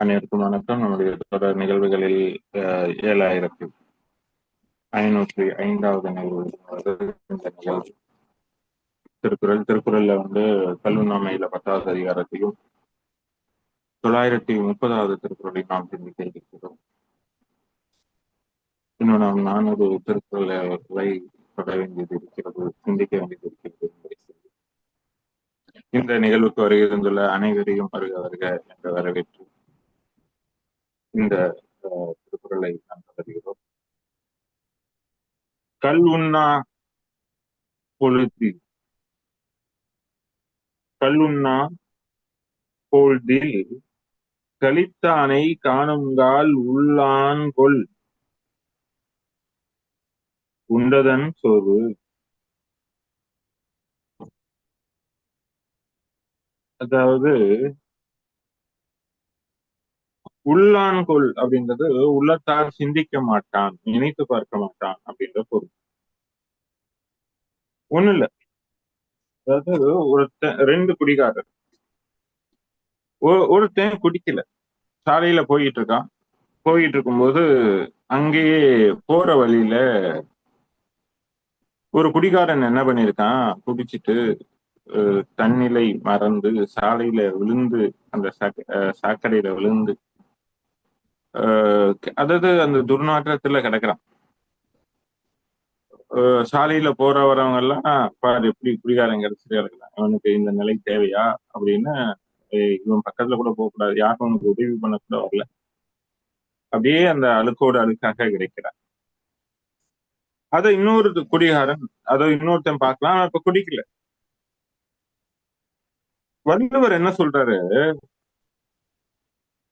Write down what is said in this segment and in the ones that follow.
அனைவருக்கும் வணக்கம். நம்முடைய தொடர் நிகழ்வுகளில் அஹ், ஏழாயிரத்தி ஐநூற்றி ஐந்தாவது நிகழ்வு. இந்த நிகழ்வு திருக்குறள். திருக்குறள்ல வந்து கல்வநாமையில பத்தாவது அதிகாரத்தையும் தொள்ளாயிரத்தி முப்பதாவது திருக்குறளையும் நாம் சிந்திக்க இருக்கிறோம் இன்னும் நாம் நானூறு திருக்குறளை தொட வேண்டியது இருக்கிறது சிந்திக்க வேண்டியது இருக்கிறது இந்த நிகழ்வுக்கு வருகிருந்துள்ள அனைவரையும் வருக வருக என்று வரவேற்று இந்த திருக்குறளை நாம் தொடர்கிறோம். கல் உண்ணா பொழுதில் கல்லுண்ணா பொழுதில் கலித்தானை காணுங்கால் உள்ளான் கொள். உண்டதன் சோர்வு அதாவது உள்ளான்கொள் அப்படின்றது உள்ளத்தால் சிந்திக்க மாட்டான் நினைத்து பார்க்க மாட்டான் அப்படின்ற பொருள். ஒண்ணு இல்ல. அதாவது ஒருத்தன் ரெண்டு குடிகாரர். ஒ- ஒருத்தன் குடிக்கல. சாலையில போயிட்டு இருக்கான். போயிட்டு இருக்கும்போது அங்கேயே போற வழியில ஒரு குடிகாரன் என்ன பண்ணிருக்கான்? குடிச்சிட்டு தன்னிலை மறந்து சாலையில விழுந்து அந்த அஹ், சாக்கடையில விழுந்து அதாவது அந்த துர்நாற்றத்துல கிடக்குறான். சாலையில போற வரவங்க எல்லாம் பாரு எப்படி குடிகாரன் கிடைச்சிட்டு இருக்கலாம் அவனுக்கு இந்த நிலை தேவையா? அப்படின்னு இவன் பக்கத்துல கூட போக கூடாது. யாரும் அவனுக்கு உதவி பண்ண கூட வரல. அப்படியே அந்த அழுக்கோட அழுக்காக கிடைக்கிறான். அதை இன்னொரு குடிகாரன் அதை இன்னொருத்தன் பார்க்கலாம் இப்ப குடிக்கல. வள்ளுவர் என்ன சொல்றாரு?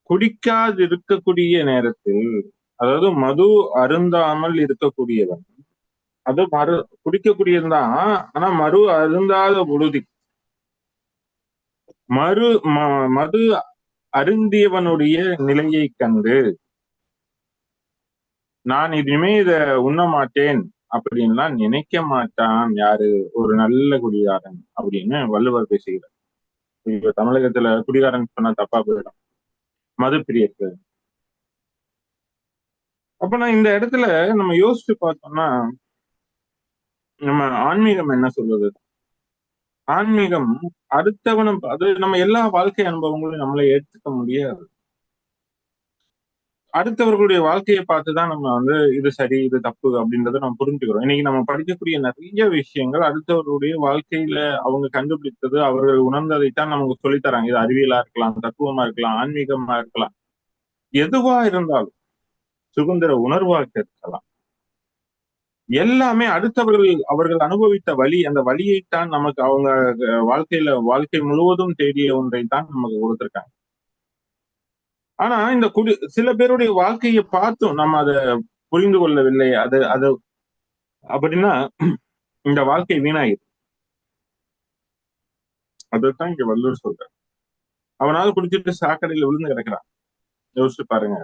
குடிக்காது இருக்கக்கூடிய நேரத்தில் அதாவது மது அருந்தாமல் இருக்கக்கூடியவன் அது மறு குடிக்கக்கூடியதுதான் ஆனா மறு அருந்தாத பொழுது மறு ம- மது அருந்தியவனுடைய நிலையை கண்டு நான் இனிமே இத உண்ண மாட்டேன் அப்படின்லாம் நினைக்க மாட்டான் யாரு? ஒரு நல்ல குடிகாரன் அப்படின்னு வள்ளுவர் பேசுகிறார். இப்ப தமிழகத்துல குடிகாரன் சொன்னா தப்பா போயிடும். மது பிரியர்கள் அப்ப நான் இந்த இடத்துல நம்ம யோசிச்சு பார்த்தோம்னா நம்ம ஆன்மீகம் என்ன சொல்லுது? ஆன்மீகம் அடுத்தவனும் அது நம்ம எல்லா வாழ்க்கை அனுபவங்களும் நம்மளை ஏற்றுக்க முடியாது. அடுத்தவர்களுடைய வாழ்க்கையை பார்த்துதான் நம்ம வந்து இது சரி இது தப்பு அப்படின்றத நம்ம புரிஞ்சுக்கிறோம். இன்னைக்கு நம்ம படிக்கக்கூடிய நிறைய விஷயங்கள் அடுத்தவர்களுடைய வாழ்க்கையில அவங்க கண்டுபிடித்தது அவர்கள் உணர்ந்ததைத்தான் நமக்கு சொல்லித் தராங்க இது அறிவியலா இருக்கலாம் தத்துவமா இருக்கலாம் ஆன்மீகமா இருக்கலாம். எதுவா இருந்தாலும் சுதந்திர உணர்வாக இருக்கலாம். எல்லாமே அடுத்தவர்கள் அவர்கள் அனுபவித்த வழி அந்த வழியைத்தான் நமக்கு அவங்க வாழ்க்கையில வாழ்க்கை முழுவதும் தேடிய ஒன்றை தான் நமக்கு கொடுத்திருக்காங்க. ஆனா இந்த குடி சில பேருடைய வாழ்க்கையை பார்த்தும் நம்ம அதை புரிந்து கொள்ளவில்லை. அது அது அப்படின்னா இந்த வாழ்க்கை வீணாயிரு அதைத்தான் இங்க வள்ளுவர் சொல்ற அவனால குடிச்சிட்டு சாக்கடையில விழுந்து கிடக்குறான். யோசிச்சு பாருங்க.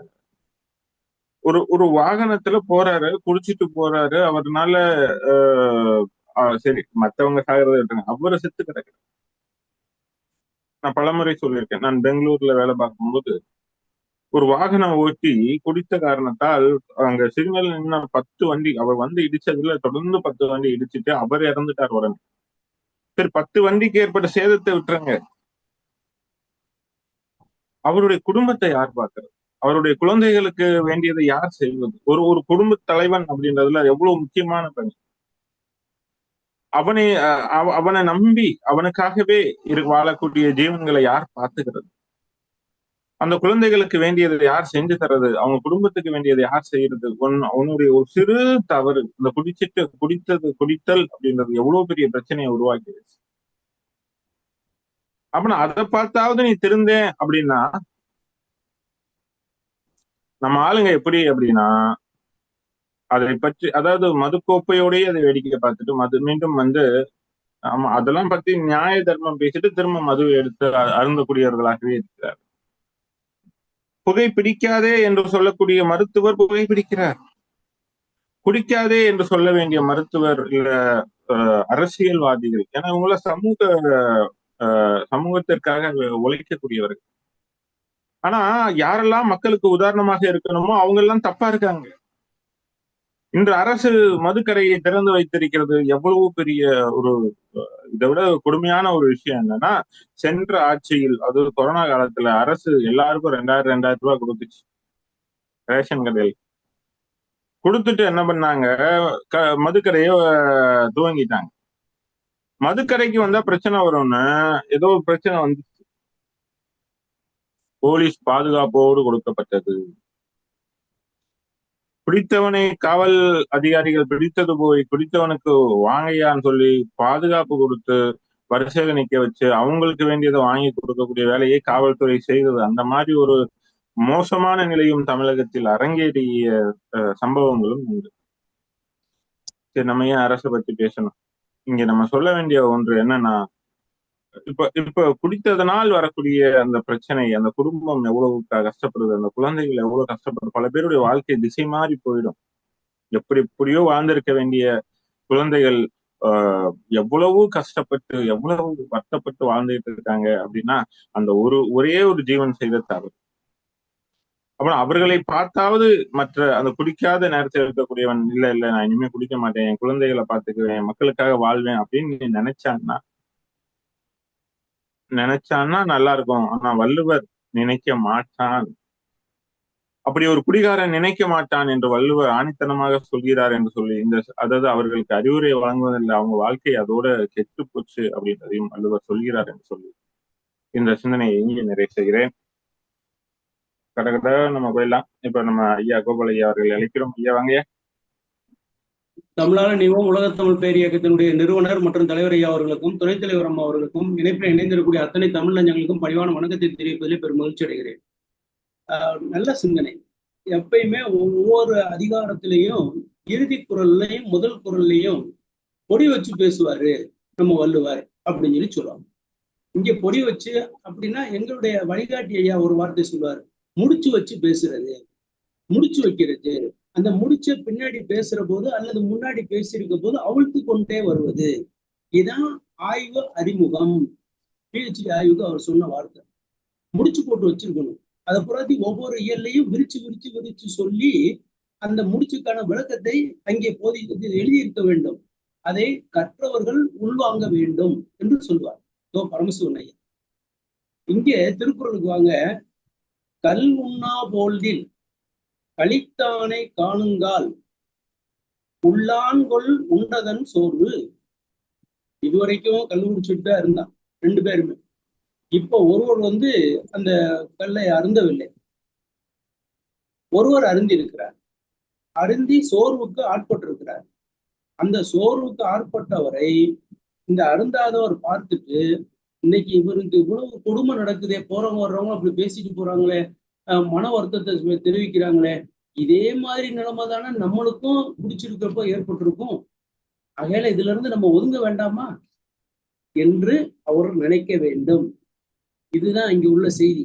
ஒரு ஒரு வாகனத்துல போறாரு குடிச்சிட்டு போறாரு அவர்னால சரி மத்தவங்க சாகிறத விட்டுருங்க. அவரை செத்து கிடக்குறாரு. நான் பலமுறை சொல்லியிருக்கேன். நான் பெங்களூர்ல வேலை பார்க்கும்போது ஒரு வாகனம் ஓட்டி குடித்த காரணத்தால் அங்க சிக்னல் நின்ன பத்து வண்டி அவர் வந்து இடிச்சதுல தொடர்ந்து பத்து வண்டி இடிச்சிட்டு அவர் இறந்துட்டார் உடனே. சரி பத்து வண்டிக்கு ஏற்பட்ட சேதத்தை விட்டுருங்க. அவருடைய குடும்பத்தை யார் பார்க்கறது? அவருடைய குழந்தைகளுக்கு வேண்டியதை யார் செய்வது? ஒரு ஒரு குடும்ப தலைவன் அப்படின்றதுல எவ்வளவு முக்கியமான பணி? அவனை அஹ், அவ- அவனை நம்பி அவனுக்காகவே இரு வாழக்கூடிய ஜீவன்களை யார் பார்த்துக்கிறது? அந்த குழந்தைகளுக்கு வேண்டியதை யார் செஞ்சு தர்றது? அவங்க குடும்பத்துக்கு வேண்டியதை யார் செய்யறது? உன் உன்னுடைய ஒரு சிறு தவறு இந்த குடிச்சிட்டு குடித்தது குடித்தல் அப்படின்றது எவ்வளவு பெரிய பிரச்சனையை உருவாக்கிடுச்சு அப்படின்னா அதை பார்த்தாவது நீ திருந்தேன் அப்படின்னா நம்ம ஆளுங்க எப்படி அப்படின்னா அதை பற்றி அதாவது மதுக்கோப்பையோடய அதை வேடிக்கை பார்த்துட்டு மது மீண்டும் வந்து ஆமா அதெல்லாம் பத்தி நியாய தர்மம் பேசிட்டு திரும்ப மதுவை எடுத்து அருந்தக்கூடியவர்களாகவே இருக்கிறார் புகை பிடிக்காதே என்று சொல்லக்கூடிய மருத்துவர் புகை பிடிக்கிறார். குடிக்காதே என்று சொல்ல வேண்டிய மருத்துவர் இல்ல அஹ், அரசியல்வாதிகள். ஏன்னா இவங்கள சமூக சமூகத்திற்காக உழைக்கக்கூடியவர்கள். ஆனா யாரெல்லாம் மக்களுக்கு உதாரணமாக இருக்கணுமோ அவங்க எல்லாம் தப்பா இருக்காங்க. இன்று அரசு மதுக்கரையை திறந்து வைத்திருக்கிறது எவ்வளவு பெரிய ஒரு இதை விட கொடுமையான ஒரு விஷயம் என்னன்னா சென்ற ஆட்சியில் அது கொரோனா காலத்துல அரசு எல்லாருக்கும் ரெண்டாயிரம் ரெண்டாயிரம் ரூபாய் கொடுத்துச்சு. ரேஷன் கடையில். கொடுத்துட்டு என்ன பண்ணாங்க? க மதுக்கரையை துவங்கிட்டாங்க. மதுக்கரைக்கு வந்தா பிரச்சனை வரும்னு ஏதோ ஒரு பிரச்சனை வந்துச்சு. போலீஸ் பாதுகாப்போடு கொடுக்கப்பட்டது. பிடித்தவனை காவல் அதிகாரிகள் பிடித்தது போய் பிடித்தவனுக்கு வாங்கையான்னு சொல்லி பாதுகாப்பு கொடுத்து வரிசையில நிக்க வச்சு அவங்களுக்கு வேண்டியதை வாங்கி கொடுக்கக்கூடிய வேலையை காவல்துறை செய்தது. அந்த மாதிரி ஒரு மோசமான நிலையும் தமிழகத்தில் அரங்கேறிய சம்பவங்களும் உண்டு. சரி நம்ம ஏன் அரசை பத்தி பேசணும்? இங்க நம்ம சொல்ல வேண்டிய ஒன்று என்னன்னா இப்ப இப்ப குடித்ததனால் வரக்கூடிய அந்த பிரச்சனை அந்த குடும்பம் எவ்வளவு கஷ்டப்படுது அந்த குழந்தைகள் எவ்வளவு கஷ்டப்படுது பல பேருடைய வாழ்க்கை திசை மாறி போயிடும். எப்படி எப்படியோ வாழ்ந்திருக்க வேண்டிய குழந்தைகள் ஆஹ் எவ்வளவு கஷ்டப்பட்டு எவ்வளவு வருத்தப்பட்டு வாழ்ந்துட்டு இருக்காங்க அப்படின்னா அந்த ஒரு ஒரே ஒரு ஜீவன் செய்த தவறு. அப்புறம் அவர்களை பார்த்தாவது மற்ற அந்த குடிக்காத நேரத்தில் இருக்கக்கூடியவன் இல்ல இல்ல நான் இனிமே குடிக்க மாட்டேன் என் குழந்தைகளை பார்த்துக்குவேன் மக்களுக்காக வாழ்வேன் அப்படின்னு நீ நினைச்சான்னா நினைச்சான்னா நல்லா இருக்கும் ஆனா வள்ளுவர் நினைக்க மாட்டான். அப்படி ஒரு குடிகாரன் நினைக்க மாட்டான் என்று வள்ளுவர் ஆணித்தனமாக சொல்கிறார் என்று சொல்லி இந்த அதாவது அவர்களுக்கு அறிவுரை வழங்குவதில்லை. அவங்க வாழ்க்கை அதோட கெட்டு போச்சு அப்படின்றதையும் வள்ளுவர் சொல்கிறார் என்று சொல்லி இந்த சிந்தனையை இங்கே நிறைவு செய்கிறேன். கடகட நம்ம போயிடலாம் இப்ப நம்ம ஐயா கோபால் ஐயா அவர்கள் அழைக்கிறோம் ஐயா வாங்க தமிழான நிவம் உலக தமிழ் பேர் இயக்கத்தினுடைய நிறுவனர் மற்றும் தலைவர் ஐயா அவர்களுக்கும் துணைத் தலைவர் அம்மா அவர்களுக்கும் இணைப்பில் இணைந்திருக்கக்கூடிய அத்தனை தமிழ் நஞ்சங்களுக்கும் பணிவான வணக்கத்தை தெரிவிப்பதில் பெரும் மகிழ்ச்சி அடைகிறேன். நல்ல சிந்தனை. எப்பயுமே ஒவ்வொரு அதிகாரத்திலையும் இறுதி குரல்லையும் முதல் குரல்லையும் பொடி வச்சு பேசுவாரு நம்ம வள்ளுவார் அப்படின்னு சொல்லி சொல்லுவாங்க. இங்க பொடி வச்சு அப்படின்னா எங்களுடைய வழிகாட்டி ஐயா ஒரு வார்த்தை சொல்லுவார் முடிச்சு வச்சு பேசுறது முடிச்சு வைக்கிறது. அந்த முடிச்ச பின்னாடி பேசுற போது அல்லது முன்னாடி பேசியிருக்க போது அவிழ்த்து கொண்டே வருவது. இதுதான் ஆய்வு அறிமுகம். பிஹெச்டி ஆய்வுக்கு அவர் சொன்ன வார்த்தை. முடிச்சு போட்டு வச்சிருக்கணும். அதை புறத்தி ஒவ்வொரு இயல்லையும் விரிச்சு விரிச்சு விரிச்சு சொல்லி அந்த முடிச்சுக்கான விளக்கத்தை அங்கே போதி எழுதியிருக்க வேண்டும். அதை கற்றவர்கள் உள்வாங்க வேண்டும் என்று சொல்வார். தோ பரமசிவன் ஐயா இங்கே திருக்குறளுக்கு வாங்க கல் உண்ணா போல்தில் கழித்தானை காணுங்கால் உள்ளான்கொள் உண்டதன் சோர்வு. இதுவரைக்கும் கல் குடிச்சுட்டு தான் இருந்தான். ரெண்டு பேருமே. இப்ப ஒருவர் வந்து அந்த கல்லை அருந்தவில்லை. ஒருவர் அருந்தி இருக்கிறார் அருந்தி சோர்வுக்கு ஆட்பட்டிருக்கிறார். அந்த சோர்வுக்கு ஆட்பட்டவரை இந்த அருந்தாதவர் பார்த்துட்டு இன்னைக்கு இவருக்கு இவ்வளவு கொடுமை நடக்குதே போறவங்க வர்றவங்க அப்படி பேசிட்டு போறாங்களே மன வருத்தத்தை தெரிவிக்கிறாங்களே இதே மாதிரி நிலைமை தானே நம்மளுக்கும் குடிச்சிருக்கிறப்ப ஏற்பட்டிருக்கும். ஆகையால இதுல இருந்து நம்ம ஒதுங்க வேண்டாமா? என்று அவர் நினைக்க வேண்டும். இதுதான் இங்க உள்ள செய்தி.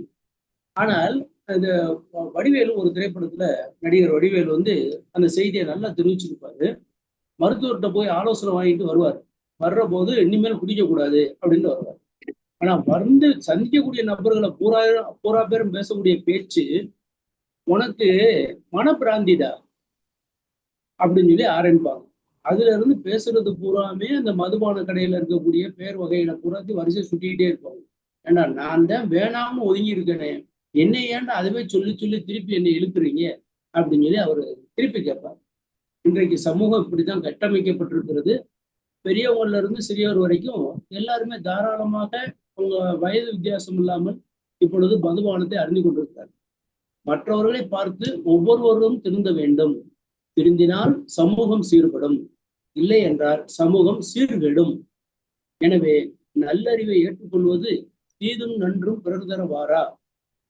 ஆனால் இந்த வடிவேலு ஒரு திரைப்படத்துல நடிகர் வடிவேலு வந்து அந்த செய்தியை நல்லா தெரிவிச்சிருப்பாரு. மருத்துவர்கிட்ட போய் ஆலோசனை வாங்கிட்டு வருவார். வர்ற போது இனிமேல் குடிக்க கூடாது அப்படின்னு வருவார். ஆனா வந்து சந்திக்கக்கூடிய நபர்களை பூரா பூரா பேரும் பேசக்கூடிய பேச்சு உனக்கு மனப்பிராந்திதா அப்படின்னு சொல்லி ஆரம்பிப்பாங்க. அதுல இருந்து பேசுறது பூராமே அந்த மதுபான கடையில இருக்கக்கூடிய பேர் வகையில பூராத்தி வரிசை சுட்டிக்கிட்டே இருப்பாங்க. ஏண்டா நான் தான் வேணாம ஒதுங்கி இருக்கனே என்னை ஏன்டா அதுவே சொல்லி சொல்லி திருப்பி என்னை இழுக்கிறீங்க? அப்படின்னு சொல்லி அவர் திருப்பி கேட்பார். இன்றைக்கு சமூகம் இப்படிதான் கட்டமைக்கப்பட்டிருக்கிறது. பெரியவங்கள்ல இருந்து சிறியவர் வரைக்கும் எல்லாருமே தாராளமாக அவங்க வயது வித்தியாசம் இல்லாமல் இப்பொழுது மதுபானத்தை அறிந்து கொண்டிருக்கிறார் மற்றவர்களை பார்த்து ஒவ்வொருவரும் திருந்த வேண்டும். திருந்தினால் சமூகம் சீர்படும். இல்லை என்றால் சமூகம் சீர்கெடும். எனவே நல்லறிவை ஏற்றுக்கொள்வது தீதும் நன்றும் பிறர் தரவாரா?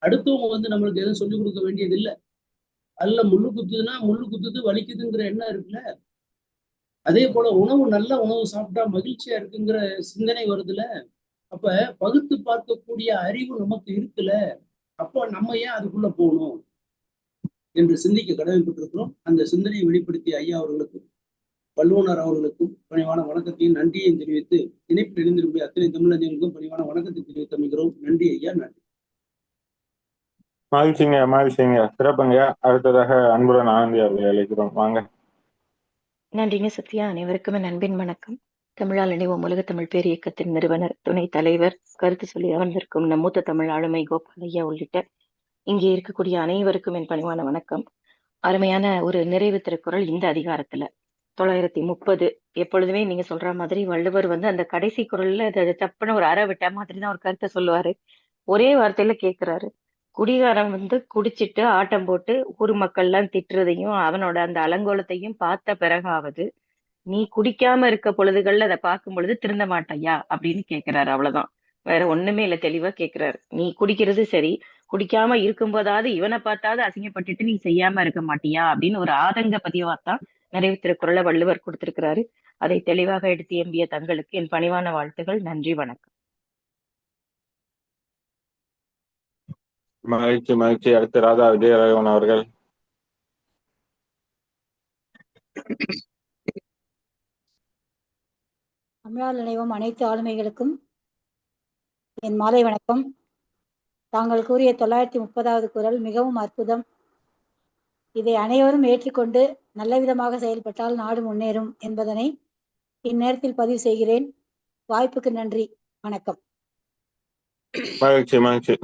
அடுத்தவங்க வந்து நம்மளுக்கு எதுவும் சொல்லிக் கொடுக்க வேண்டியது இல்லை அல்ல முள்ளு குத்துதுன்னா முள்ளு குத்துது வலிக்குதுங்கிற எண்ணம் இருக்குல்ல? அதே போல உணவு நல்ல உணவு சாப்பிட்டா மகிழ்ச்சியா இருக்குங்கிற சிந்தனை வருதுல அப்ப பகுத்து பார்க்கக்கூடிய அறிவு நமக்கு இருக்குல்ல? அப்போ நம்ம ஏன் அதுக்குள்ள போகணும்? என்று சிந்திக்க கடமைப்பட்டிருக்கிறோம். அந்த சிந்தனையை வெளிப்படுத்திய ஐயா அவர்களுக்கும் வல்லுநர் அவர்களுக்கும் பணிவான வணக்கத்தையும் நன்றியையும் தெரிவித்து இணைப்பில் இணைந்திருக்கூடிய அத்தனை தமிழர்களுக்கும் பணிவான வணக்கத்தை தெரிவித்து அமைகிறோம். நன்றி ஐயா நன்றி. மகிழ்ச்சிங்க மகிழ்ச்சிங்க. சிறப்புங்க. அடுத்ததாக அன்புடன் ஆனந்தி அவர்களை அழைக்கிறோம். வாங்க. நன்றிங்க சத்யா. அனைவருக்கும் என் அன்பின் வணக்கம். தமிழால் இணைவோம் உலக தமிழ் பேர் இயக்கத்தின் நிறுவனர் துணைத் தலைவர் கருத்து சொல்லி அமர்ந்திருக்கும் நம் மூத்த தமிழ் ஆளுமை கோபாலையா உள்ளிட்ட இங்கே இருக்கக்கூடிய அனைவருக்கும் என் பணிவான வணக்கம். அருமையான ஒரு நிறைவு திருக்குறள் இந்த அதிகாரத்துல. தொள்ளாயிரத்தி முப்பது எப்பொழுதுமே நீங்க சொல்ற மாதிரி வள்ளுவர் வந்து அந்த கடைசி குரல்ல அதை தப்புன்னு ஒரு அற விட்ட மாதிரி தான் ஒரு கருத்தை சொல்லுவாரு. ஒரே வார்த்தையில கேட்கிறாரு குடிகாரன் வந்து குடிச்சிட்டு ஆட்டம் போட்டு ஊர் மக்கள்லாம் திட்டுறதையும் அவனோட அந்த அலங்கோலத்தையும் பார்த்த பிறகாவது நீ குடிக்காம இருக்க பொழுதுகள்ல அதை பார்க்கும் பொழுது திருந்த மாட்டையா அப்படின்னு கேக்குறாரு. அவ்வளவுதான். வேற ஒண்ணுமே இல்ல. தெளிவா கேக்குறாரு. நீ குடிக்கிறது சரி. குடிக்காம இருக்கும்போதாவது இவனை பார்த்தாவது அசிங்கப்பட்டுட்டு நீ செய்யாம இருக்க மாட்டியா அப்படின்னு ஒரு ஆதங்க பதிவாத்தான் நிறைவு திருக்குறளை வள்ளுவர் கொடுத்திருக்கிறாரு. அதை தெளிவாக எடுத்து எம்பிய தங்களுக்கு என் பணிவான வாழ்த்துகள். நன்றி வணக்கம். மகிழ்ச்சி மகிழ்ச்சி. அடுத்து ராதா விஜயராகவன் அவர்கள். தமிழால் நினைவும் அனைத்து ஆளுமைகளுக்கும் என் மாலை வணக்கம். தாங்கள் கூறிய தொள்ளாயிரத்தி முப்பதாவது குரல் மிகவும் அற்புதம். இதை அனைவரும் ஏற்றுக்கொண்டு நல்ல விதமாக செயல்பட்டால் நாடு முன்னேறும் என்பதனை இந்நேரத்தில் பதிவு செய்கிறேன். வாய்ப்புக்கு நன்றி. வணக்கம். மகிழ்ச்சி மகிழ்ச்சி.